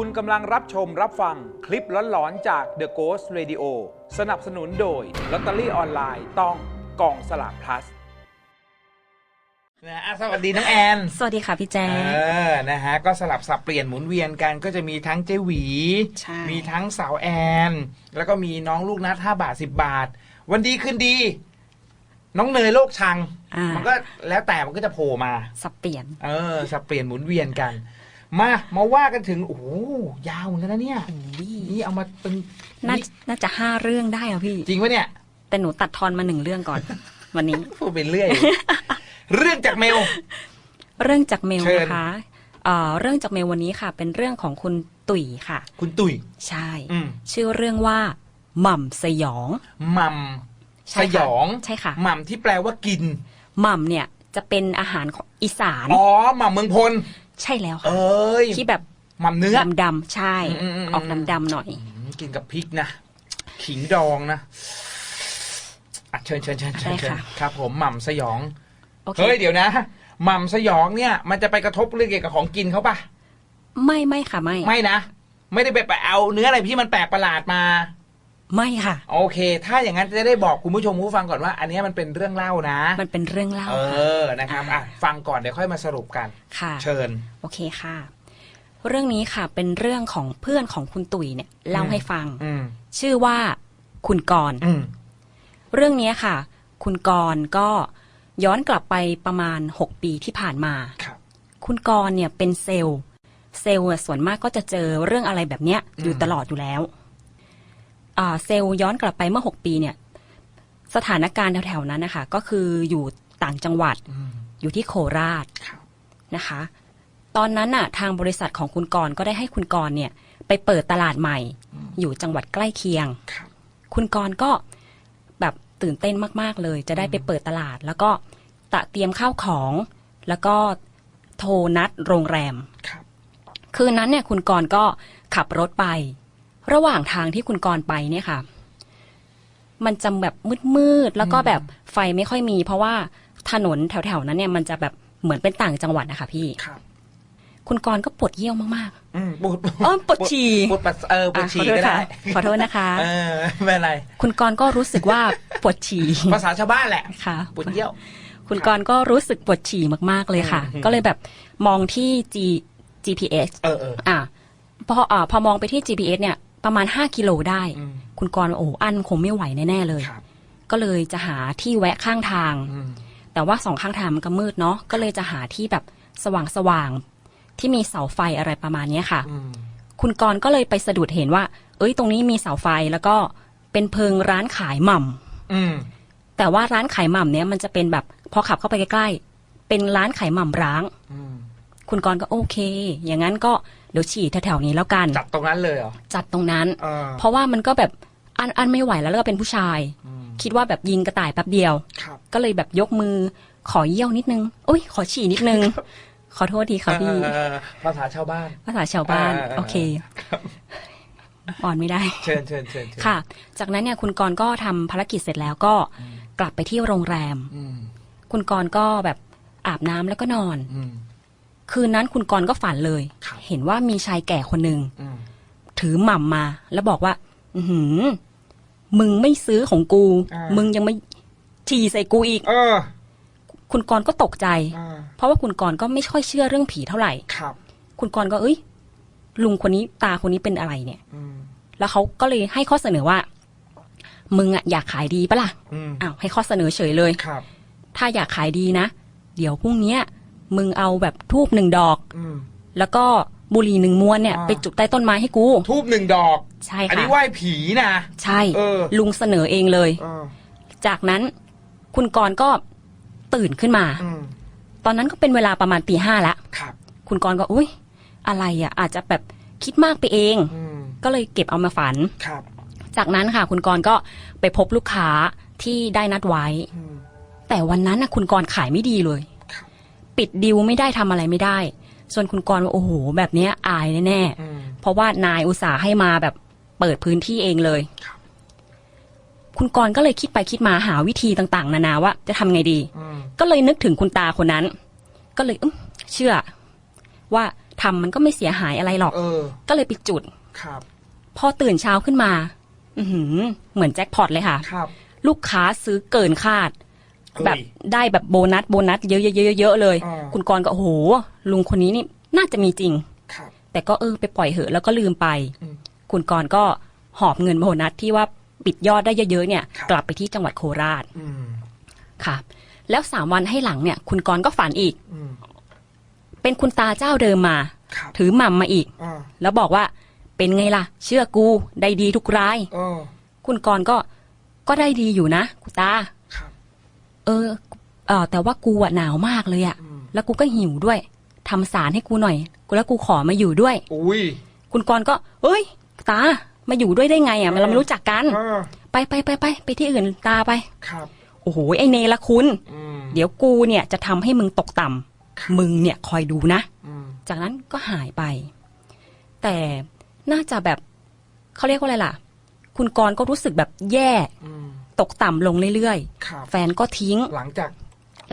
คุณกำลังรับชมรับฟังคลิปหลอนๆจาก The Ghost Radio สนับสนุนโดยลอตเตอรี่ออนไลน์ต้องกองสลาก plus นะอะสวัสดีน้องแอนสวัสดีค่ะพี่แจ๊เออนะฮะก็สลับสับเปลี่ยนหมุนเวียนกันก็จะมีทั้งเจหวี ใช่ มีทั้งสาวแอน แล้วก็มีน้องลูกนัดห้าบาทสิบบาท วันดีขึ้นดี น้องเนยโลกชัง อ่ามันก็แล้วแต่มันก็จะโผล่มา สับเปลี่ยน เออสับเปลี่ยนหมุนเวียนกัน มามาว่ากันถึงโอ้โหยาวเหมือนกันนะเนี่ยนี่เอามาเป็นน่าน่าจะห้าเรื่องได้อะพี่ จริงปะเนี่ย แต่หนูตัดทอนมาหนึ่งเรื่องก่อน วันนี้พูดไปเรื่อย เรื่องจากเมล เรื่องจากเมลเชิญนะคะเอ่อเรื่องจากเมลวันนี้ค่ะ เป็นเรื่องของคุณตุ๋ยค่ะ คุณตุ๋ยใช่อืมชื่อเรื่องว่าหม่ำสยองหม่ำใช่สค่ะยองใช่ค่ะหม่ำที่แปลว่ากินหม่ำเนี่ย จะเป็นอาหารของอีสานอ๋อหม่ำเมืองพล ใช่แล้วเอค่ะ้ยที่แบบหม่ำเนื้อดำๆใช่อืมอืมอืมออกดำๆหน่อยอืมกินกับพริกนะขิงดองนะอะเชิญเชิญเชิญเชิญได้เชิญค่ะครับ ผมหม่ำสยองโอเคเฮ้ยเดี๋ยวนะหม่ำสยองเนี่ย มันจะไปกระทบเรื่องเกี่ยวกับของกินเขาปะไม่ไม่ค่ะไม่ ไม่นะ ไม่ได้ไปไปเอาเนื้ออะไรที่มันแปลกประหลาดมา ไม่ค่ะ โอเค ถ้าอย่างนั้นจะได้บอกคุณผู้ชมผู้ฟังก่อนว่า อันเนี้ยมันเป็นเรื่องเล่านะ มันเป็นเรื่องเล่าเอค่ะอนะครับอะฟังก่อนเดี๋ยวค่อยมาสรุปกันค่ะ เชิญ โอเคค่ะ เรื่องนี้ค่ะเป็นเรื่องของเพื่อนของคุณตุ๋ยเนี่ยเล่าให้ฟังอืมชื่อว่าคุณกรณ์อืมเรื่องนี้ค่ะ คุณกรณ์ก็ย้อนกลับไปประมาณ 6 ปีที่ผ่านมาครับคุณกรณ์เนี่ยเป็นเซลล์ เซลล์อะส่วนมากก็จะเจอเรื่องอะไรแบบเนี้ยอยู่ตลอดอยู่แล้วอ่า เซลล์ย้อนกลับไปเมื่อ 6 ปีเนี่ยสถานการณ์แถวๆนั้นนะคะก็คืออยู่ต่างจังหวัดอืมอยู่ที่โคราชครับนะคะ ตอนนั้นน่ะทางบริษัทของคุณกรณ์ก็ได้ให้คุณกรณ์เนี่ยไปเปิดตลาดใหม่ อยู่จังหวัดใกล้เคียงครับคุณกรณ์ก็แบบตื่นเต้นมากๆเลย จะได้ไปเปิดตลาด แล้วก็ตะเตรียมข้าวของ แล้วก็โทรนัดโรงแรมครับคืนนั้นเนี่ยคุณกรณ์ก็ขับรถไป ระหว่างทางที่คุณกรณ์ไปเนี่ยค่ะ มันจะแบบมืดๆแล้วก็แบบไฟไม่ค่อยมี เพราะว่าถนนแถวๆนั้นเนี่ยมันจะแบบเหมือนเป็นต่างจังหวัดนะคะพี่ครับคุณกรณ์ก็ปวดเยี่ยวมากอืมปวดๆอ๋อปวดฉี่ปวดปัสเออปวดอะฉี่ขอโทษก็ได้ค่ะขอโทษนะคะเออไม่เป็นไร คุณกรณ์ก็รู้สึกว่าปวดฉี่ภาษาชาวบ้านแหละค่ะปวดเยี่ยว คุณกรณ์ก็รู้สึกปวดฉี่มากๆเลยค่ะอืมก็เลยแบบมองที่ G GPS เออเอออะพออ่าพอมองไปที่ GPS เนี่ย ประมาณ 5 กิโลได้อืมคุณกรณ์ว่าโอ้อันคงไม่ไหวแน่ๆเลยครับก็เลยจะหาที่แวะข้างทางอืมแต่ว่าสองข้างทางมันก็มืดเนาะก็เลยจะหาที่แบบสว่างๆที่มีเสาไฟอะไรประมาณเนี้ยค่ะอืมคุณกรณ์ก็เลยไปสะดุดเห็นว่า เอ้ย ตรงนี้มีเสาไฟแล้วก็เป็นเพิงร้านขายหม่ำอืมแต่ว่าร้านขายหม่ำเนี้ยมันจะเป็นแบบพอขับเข้าไปใกล้ๆเป็นร้านขายหม่ำร้างอืม คุณกรณ์ก็โอเค อย่างนั้นก็เดี๋ยวฉี่แถวๆนี้แล้วกัน จัดตรงนั้นเลยเหรอ จัดตรงนั้นเออเพราะว่ามันก็แบบอันอันไม่ไหวแล้วแล้วก็เป็นผู้ชาย อืมคิดว่าแบบยิงกระต่ายแป๊บเดียว ครับก็เลยแบบยกมือขอเยี่ยวนิดนึงโอ้ย ขอฉี่นิดนึง ขอโทษทีค่ะพี่ เออภาษาชาวบ้าน ภาษาชาวบ้านเออเออโอเคอ่อนไม่ได้ เชิญเชิญเชิญเชิญค่ะ จากนั้นเนี่ยคุณกรณ์ก็ทำภารกิจเสร็จแล้วก็กลับไปที่โรงแรม อืมคุณกรณ์ก็แบบอาบน้ำแล้วก็นอน อืม คืนนั้นคุณกรณ์ก็ฝันเลย ครับเห็นว่ามีชายแก่คนหนึ่งอืมถือหม่ำมา แล้วบอกว่า อือหือ มึงไม่ซื้อของกู อ่ามึ มึงยังไม่ฉี่ใส่กูอีก เออคุณกรณ์ก็ตกใจอ่าเพราะว่าคุณกรณ์ก็ไม่ค่อยเชื่อเรื่องผีเท่าไหร่ ครับคุณกรณ์ก็เอ้ย ลุงคนนี้ตาคนนี้เป็นอะไรเนี่ย อืมแล้วเขาก็เลยให้ข้อเสนอว่า มึงอะอยากขายดีปะล่ะอืมอ้าวให้ข้อเสนอเฉยเลย ครับถ้าอยากขายดีนะ เดี๋ยวพรุ่งเนี้ย มึงเอาแบบทูบหนึ่งดอก อืมแล้วก็บุหรี่หนึ่งมวนเนี่ยอ่าไปจุดใต้ต้นไม้ให้กู ทูบหนึ่งดอก ใช่อันค่ะนี้ไหว้ผีนะ ใช่ เออ ลุงเสนอเองเลย เออจากนั้นคุณกรณ์ก็ตื่นขึ้นมา อืมตอนนั้นก็เป็นเวลาประมาณตีห้าแล้วครับ คุณกรณ์ก็อุ้ยอะไรอะ อาจจะแบบคิดมากไปเอง อืมก็เลยเก็บเอามาฝัน ครับจากนั้นค่ะ คุณกรณ์ก็ไปพบลูกค้าที่ได้นัดไว้ อืมแต่วันนั้นนะคุณกรณ์ขายไม่ดีเลยครับ ปิดดิวไม่ได้ทำอะไรไม่ได้ ส่วนคุณกรณ์ว่าโอ้โห แบบเนี้ยอายแน่อืมๆเพราะว่านายอุตส่าห์ให้มาแบบเปิดพื้นที่เองเลยครับคุณกรณ์ก็เลยคิดไปคิดมาหาวิธีต่างๆ นานาว่าจะทำไงดีอืมก็เลยนึกถึงคุณตาคนนั้น ก็เลยอึ้มเชื่อ ว่าทำมันก็ไม่เสียหายอะไรหรอกเออก็เลยไปจุดครับ พอตื่นเช้าขึ้นมา อือหือเหมือนแจ็คพอตเลยค่ะ ครับ ลูกค้าซื้อเกินคาดเอ้ย แบบได้แบบโบนัสโบนัสเยอะๆๆๆเลยอ่าคุณกรณ์ก็โอ้โหลุงคนนี้นี่น่าจะมีจริงครับแต่ก็เออไปปล่อยเหอะแล้วก็ลืมไปอืมคุณกรณ์ก็หอบเงินโบนัสที่ว่าปิดยอดได้เยอะๆเนี่ยครับกลับไปที่จังหวัดโคราชอืมค่ะแล้วสามวันให้หลังเนี่ย คุณกรณ์ก็ฝันอีกอืมเป็นคุณตาเจ้าเดิมมาครับถือหม่ำมาอีกอ่าแล้วบอกว่าเป็นไงล่ะ เชื่อกูได้ดีทุกรายเออคุณกรณ์ก็ก็ได้ดีอยู่นะคุณตาครับ เออเออแต่ว่ากูอะหนาวมากเลยอะอืมแล้วกูก็หิวด้วยทำสารให้กูหน่อยกูแล้วกูขอมาอยู่ด้วย อุ้ยคุณกรณ์ก็ เอ้ย ตามาอยู่ด้วยได้ไงอะมันเราไม่รู้จักกันเออไปไปไปไปไปที่อื่นตาไปครับโอ้โหไอเนละคุณอืมเดี๋ยวกูเนี่ยจะทำให้มึงตกต่ำมึงเนี่ยคอยดูนะอืมจากนั้นก็หายไป แต่น่าจะแบบเขาเรียกว่าอะไรล่ะ คุณกรณ์ก็รู้สึกแบบแย่อืม ตกต่ำลงเรื่อยครับ ๆ แฟนก็ทิ้ง หลังจาก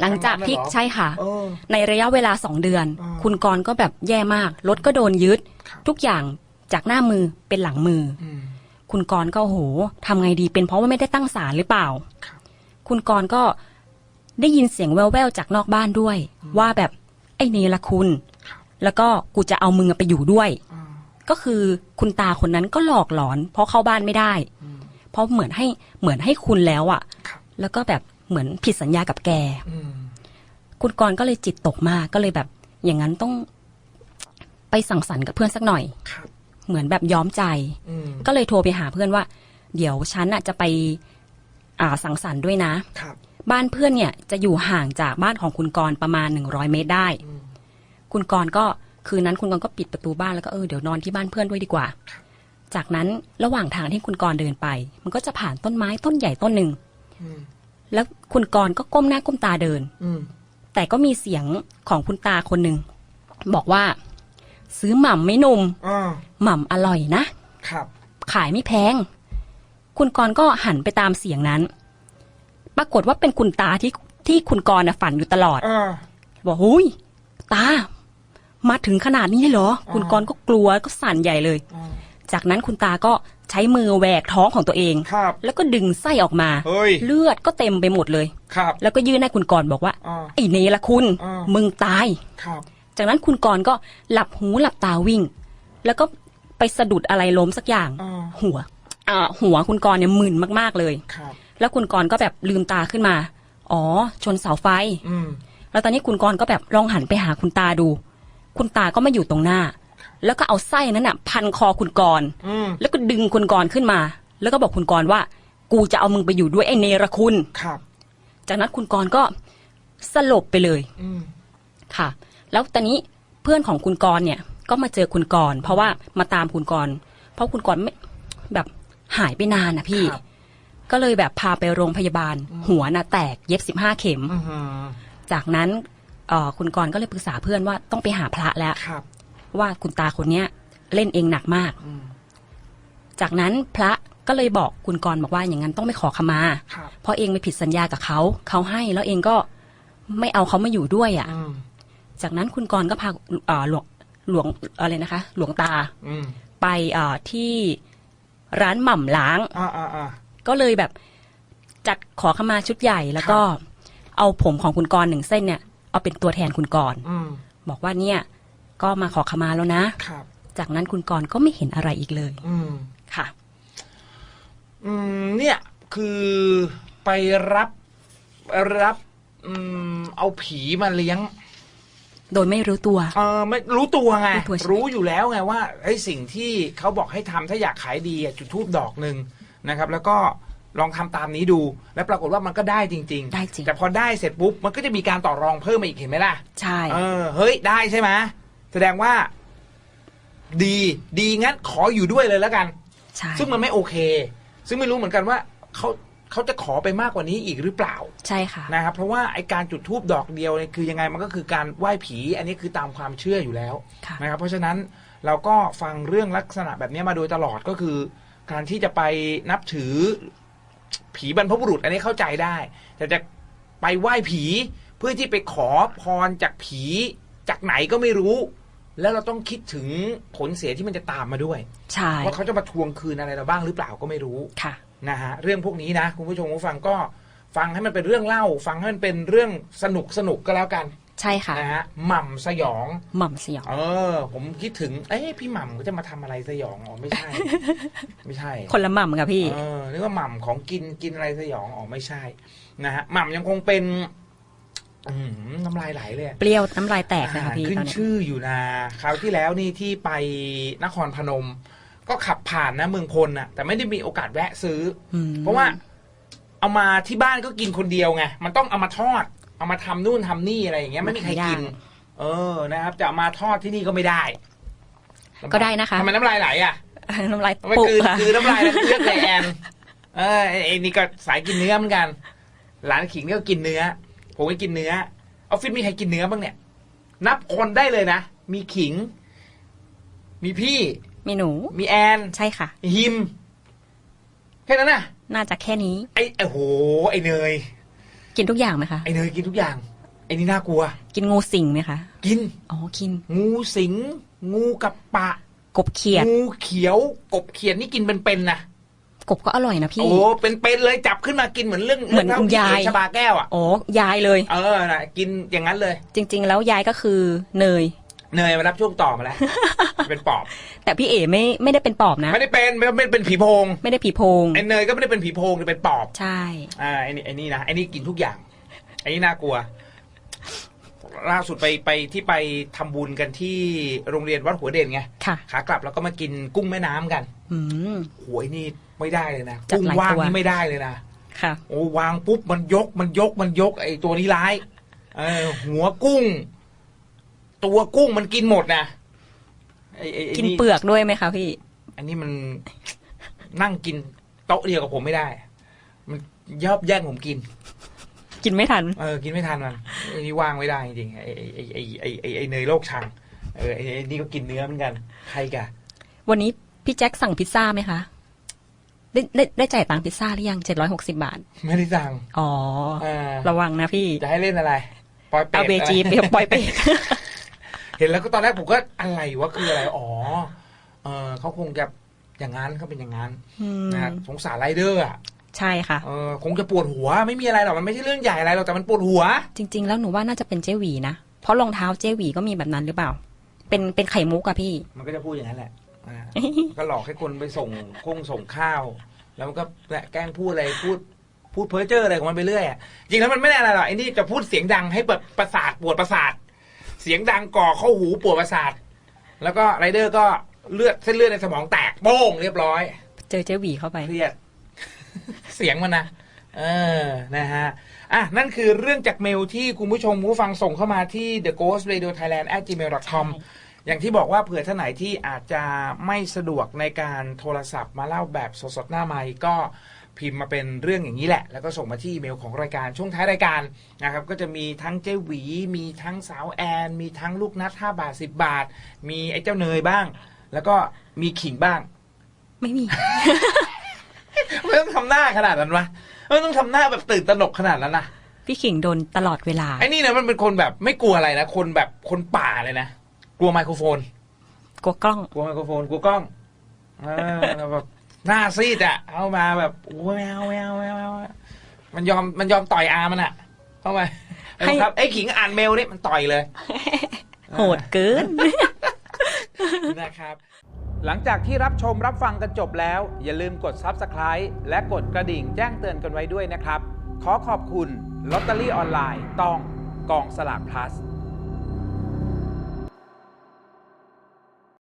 หลังจากที่ทำงานแล้วเหรอใช่ค่ะ เออในระยะเวลาสองเดือน อ่าคุณกรณ์ก็แบบแย่มาก รถก็โดนยึด ครับ ทุกอย่างจากหน้ามือเป็นหลังมือ อืม คุณกรณ์ก็โอ้โหทำไงดีเป็นเพราะว่าไม่ได้ตั้งศาลหรือเปล่า ครับ คุณกรณ์ก็ได้ยินเสียงแว่วๆจากนอกบ้านด้วย ว่าแบบไอ้เนรคุณ ครับ แล้วก็กูจะเอามึงไปอยู่ด้วย อ่าก็คือคุณตาคนนั้นก็หลอกหลอน เพราะเข้าบ้านไม่ได้ อืม เพราะเหมือนให้เหมือนให้คุณแล้วอะ่ะครับแล้วก็แบบเหมือนผิดสัญญากับแกอืมคุณกรณ์ก็เลยจิตตกมากก็เลยแบบ อย่างนั้นต้องไปสั่งสรรค์กับเพื่อนสักหน่อยครับเหมือนแบบย้อมใจอืมก็เลยโทรไปหาเพื่อนว่า เดี๋ยวฉันน่ะจะไป อ่าสังสรรค์ด้วยนะครับบ้านเพื่อนเนี่ยจะอยู่ห่างจากบ้านของคุณกรณ์ประมาณหนึ่งร้อยเมตรได้อืมคุณกรณ์ก็คืนนั้นคุณกรณ์ก็ปิดประตูบ้านแล้วก็เออเดี๋ยวนอนที่บ้านเพื่อนด้วยดีกว่า จากนั้นระหว่างทางที่คุณกรณ์เดินไป มันก็จะผ่านต้นไม้ต้นใหญ่ต้นหนึ่งอืมแล้วคุณกรณ์ก็ก้มหน้าก้มตาเดินอืมแต่ก็มีเสียงของคุณตาคนหนึ่งบอกว่า ซื้อหม่ำไหม่นุ่มอ่าหม่ำอร่อยนะครับ ขายไม่แพง คุณกรณ์ก็หันไปตามเสียงนั้น ปรากฏว่าเป็นคุณตาที่ที่คุณกรณ์น่ะฝันอยู่ตลอดอ่าบอกหุยตา มาถึงขนาดนี้เลยเหรออ่าคุณกรณ์ก็กลัวก็สั่นใหญ่เลยอ่า จากนั้นคุณตาก็ใช้มือแหวกท้องของตัวเอง ครับ แล้วก็ดึงไส้ออกมา เฮ้ย เลือดก็เต็มไปหมดเลย ครับ แล้วก็ยื่นให้คุณกรณ์บอกว่าอ่าไอ้เนละคุณ อ่ามึ มึงตาย ครับ จากนั้นคุณกรณ์ก็หลับหูหลับตาวิ่ง แล้วก็ไปสะดุดอะไรล้มสักอย่าง อ่า หัวอ่าหัวคุณกรณ์เนี่ยมึนมากๆเลย ครับ แล้วคุณกรณ์ก็แบบลืมตาขึ้นมา อ๋อ ชนเสาไฟ อืม แล้วตอนนี้คุณกรณ์ก็แบบลองหันไปหาคุณตาดู คุณตาก็มาอยู่ตรงหน้า แล้วก็เอาไส้นั้นน่ะ พันคอคุณกรณ์อืมแล้วก็ดึงคุณกรณ์ขึ้นมา แล้วก็บอกคุณกรณ์ว่า กูจะเอามึงไปอยู่ด้วยไอ้เนรคุณครับ จากนั้นคุณกรณ์ก็สลบไปเลยอืมค่ะ แล้วตอนนี้เพื่อนของคุณกรณ์เนี่ย ก็มาเจอคุณกรณ์เพราะว่ามาตามคุณกรณ์เพราะคุณกรณ์ไม่แบบหายไปนานนะพี่ครับก็เลยแบบพาไปโรงพยาบาล หัวน่ะแตกเย็บสิบห้าเข็มอือหือจากนั้นเอ่อคุณกรณ์ก็เลยปรึกษาเพื่อนว่าต้องไปหาพระแล้วครับ ว่าคุณตาคนเนี้ยเล่นเองหนักมากอืมจากนั้นพระก็เลยบอกคุณกรณ์บอกว่าอย่างนั้นต้องไปขอขมาครับเพราะเองไปผิดสัญญากับเขาเขาให้แล้วเองก็ไม่เอาเขามาอยู่ด้วยอะอืมจากนั้นคุณกรณ์ก็พาเอ่อหลวงหลวงอะไรนะคะ หลวงตาอืมไปเอ่อที่ร้านหม่ำล้างอ่าอ่าอ่าก็เลยแบบจัดขอขมาชุดใหญ่แล้วก็ เอาผมของคุณกรณ์หนึ่งเส้นเนี่ย เอาเป็นตัวแทนคุณกรณ์อืมบอกว่าเนี่ย ก็มาขอขมาแล้วนะ ครับ จากนั้นคุณกรณ์ก็ไม่เห็นอะไรอีกเลยอืม ค่ะ อืม เนี่ย คือไปรับรับ อืม เอาผีมาเลี้ยง โดยไม่รู้ตัว เออไม่รู้ตัวไง รู้ตัวใช่ไหม รู้อยู่แล้วไงว่าไอ้สิ่งที่เขาบอกให้ทำถ้าอยากขายดีอะจุดทูบดอกหนึ่งนะครับ แล้วก็ลองทำตามนี้ดู แล้วปรากฏว่ามันก็ได้จริง ๆ ได้จริงแต่พอได้เสร็จปุ๊บมันก็จะมีการต่อรองเพิ่มมาอีกเห็นไหมล่ะ ใช่ เออ เฮ้ย ได้ใช่ไหม แสดงว่า ดีดีงั้นขออยู่ด้วยเลยแล้วกัน ใช่ซึ่งมันไม่โอเค ซึ่งไม่รู้เหมือนกันว่าเขาเขาจะขอไปมากกว่านี้อีกหรือเปล่าใช่ค่ะ นะครับเพราะว่าไอการจุดทูบดอกเดียวเนี่ยคือยังไงมันก็คือการไหว้ผี อันนี้คือตามความเชื่ออยู่แล้วค่ะ นะครับเพราะฉะนั้นเราก็ฟังเรื่องลักษณะแบบนี้มาโดยตลอดก็คือ การที่จะไปนับถือผีบรรพบุรุษ อันนี้เข้าใจได้แต่จะไปไหว้ผีเพื่อที่ไปขอพรจากผีจากไหนก็ไม่รู้ แล้วเราต้องคิดถึงผลเสียที่มันจะตามมาด้วยใช่ว่าเขาจะมาทวงคืนอะไรเราบ้างหรือเปล่าก็ไม่รู้ค่ะนะฮะเรื่องพวกนี้นะคุณผู้ชมผู้ฟังก็ฟังให้มันเป็นเรื่องเล่า ฟังให้มันเป็นเรื่องสนุกสนุกก็แล้วกัน ใช่ค่ะนะฮะหม่ำสยองหม่ำสยอง เออ ผมคิดถึง เอ้พี่หม่ำก็จะมาทำอะไรสยองอ๋อไม่ใช่ ไม่ใช่คนละหม่ำค่ะพี่เออนึกว่าหม่ำของกินกินอะไรสยองอ๋อไม่ใช่นะฮะหม่ำยังคงเป็น อืมน้ำลายไหลเลยอะเปรี้ยวน้ำลายแตกนะคะอาหารพี่ขึ้ตนอนนี้ชื่ออยู่นะคราวที่แล้วนี่ที่ไปนครพนม ก็ขับผ่านนะเมืองพลน่ะแต่ไม่ได้มีโอกาสแวะซื้ออืมเพราะว่าเอามาที่บ้านก็กินคนเดียวไงมันต้องเอามาทอด เอามาทำนู่นทำนี่อะไรอย่างเงี้ยไม่มีใครกิน เออนะครับ จะเอามาทอดที่นี่ก็ไม่ได้ก็ได้นะคะ ทำไมน้ำลายไหลอะ น้ำลายทำไมปุกคือค่ะ คือน้ำลายแล้วเลือกเลยแอน เออไอ้ไอ้นี่ก็สายกินเนื้อเหมือนกัน หลานขิงนี่ก็กินเนื้อ ผมก็กินเนื้อออฟฟิศมีใครกินเนื้อบ้างเนี่ย นับคนได้เลยนะ มีขิง มีพี่ มีหนู มีแอนใช่ค่ะมีฮิม แค่นั้นน่ะ น่าจะแค่นี้ ไอ้ไอ้โห ไอ้เนย กินทุกอย่างไหมคะ ไอ้เนยกินทุกอย่าง ไอ้นี่น่ากลัว กินงูสิงไหมคะ กิน อ๋อ กิน งูสิง งูกับปะ กบเขียด งูเขียว กบเขียดนี่กินเป็นๆนะ กบก็อร่อยนะพี่โอ้เป็นๆเลยจับขึ้นมากินเหมือนเรื่องเหมือนรื่งคุณล่ยายที่เอ๋ชบาแก้วอะอ๋อยายเลย เออนะกินอย่างนั้นเลย จริง ๆ แล้วยายก็คือเนยเนยมารับช่วงต่อมาแล้ว เป็นปอบ แต่พี่เอ๋ไม่ไม่ได้เป็นปอบนะ ไม่ได้เป็นไม่ได้เป็นผีโพง ไม่ได้ผีโพงไอ้เนยก็ไม่ได้เป็นผีโพงแต่เป็นปอบใช่อ่าไอ้นี่ไอ้นี่นะไอ้นี่กินทุกอย่างไอ้นี่น่ากลัวล่าสุดไปไปที่ไปทำบุญกันที่โรงเรียนวัดหัวเด่นไงค่ะขากลับแล้วก็มากินกุ้งแม่น้ำกันอืมโหยนี่ ไม่ได้เลยนะจัดกุ้งหลายว่างตัว นี่ไม่ได้เลยนะค่ะ โอ้วางปุ๊บมันยกมันยกมันยกไอ้ตัวนี้ร้ายเออหัวกุ้ง ตัวกุ้งมันกินหมดนะไอ้ไอ้ไอ้กินเปลือกด้วยไหมคะพี่ อันนี้มัน นั่งกินโต๊ะเดียวกับผมไม่ได้ มันยอบแย่งผมกิน กินไม่ทัน เออ กินไม่ทันมันไอ้นี่ว่างไม่ได้จริงๆ ไอ้ไอ้ไอ้ไอ้ไอ้ไอ้เนยโลกชัง เออไอ้ไอ้นี่ก็กินเนื้อเหมือนกัน ใครกะวันนี้พี่แจ็คสั่งพิซซ่าไหมคะ ได้ได้ได้จ่ายตังค์พิซซ่าหรือยังเจ็ดร้อยหกสิบาท ไม่ได้สั่งอ๋อเออระวังนะพี่ จะให้เล่นอะไรปอยเป็ดเอาเบจีอะไรไปปล่อยเป็ดเห็นแล้วก็ตอนแรกผมก็อะไรวะคืออะไรอ๋อเออเขาคงจะอย่างนั้นเขาเป็นอย่างนั้นอืมนะฮะสงสารไรเดอร์อะใช่ค่ะเออคงจะปวดหัวไม่มีอะไรหรอกมันไม่ใช่เรื่องใหญ่อะไรหรอกแต่มันปวดหัว จริง ๆ แล้วหนูว่าน่าจะเป็นเจหวีนะเพราะรองเท้าเจหวีก็มีแบบนั้นหรือเปล่า เป็นเป็นไข่มุกอะพี่ มันก็จะพูดอย่างนั้นแหละ อ่าก็หลอกให้คนไปส่งคงส่งข้าว แล้วมันก็แกล้งพูดอะไรพูดพูดเพ้อเจ้ออะไรของมันไปเรื่อยอะจริงแล้วมันไม่ได้อะไรหรอกไอ้นี่จะพูดเสียงดังให้เปิดประสาทปวดประสาท เสียงดังก่อเข้าหูปวดประสาท แล้วก็ไรเดอร์ก็เลือดเส้นเลือดในสมองแตกโป้งเรียบร้อยเจอเจหวีเข้าไปเครียดเสียงมันนะเออนะฮะอะนั่นคือเรื่องจากเมลที่คุณผู้ชมผู้ฟังส่งเข้ามาที่ the ghost radio thailand at gmail com อย่างที่บอกว่าเผื่อท่านไหนที่อาจจะไม่สะดวกในการโทรศัพท์มาเล่าแบบสดๆหน้าไมค์ก็พิมพ์มาเป็นเรื่องอย่างนี้แหละ แล้วก็ส่งมาที่อีเมลของรายการช่วงท้ายรายการนะครับก็จะมีทั้งเจ๊หวี มีทั้งสาวแอน มีทั้งลูกนัด5บาท 10 บาท มีไอ้เจ้าเนยบ้าง แล้วก็มีขิงบ้าง ไม่มี ไม่ต้องทำหน้าขนาดนั้นวะไม่ต้องทำหน้าแบบตื่นตระหนกขนาดนั้นนะพี่ขิงโดนตลอดเวลาไอ้นี่นะมันเป็นคนแบบไม่กลัวอะไรนะคนแบบคนป่าเลยนะ กลัวไมโครโฟน กลัวกล้อง กลัวไมโครโฟนกลัวกล้องเออแล้วแบบหน้าซีดอะเอามาแบบโอ้ยไม่เอาไม่เอาไม่เอาไม่เอามันยอมมันยอมต่อยอามันอะเข้าไปให้ ครับไอ้ขิงอ่านเมลนี่มันต่อยเลย โหดเกิน นะครับ หลังจากที่รับชมรับฟังกันจบแล้ว อย่าลืมกด Subscribe และกดกระดิ่งแจ้งเตือนกันไว้ด้วยนะครับ ขอขอบคุณลอตเตอรี่ออนไลน์ต้องกองสลาก plus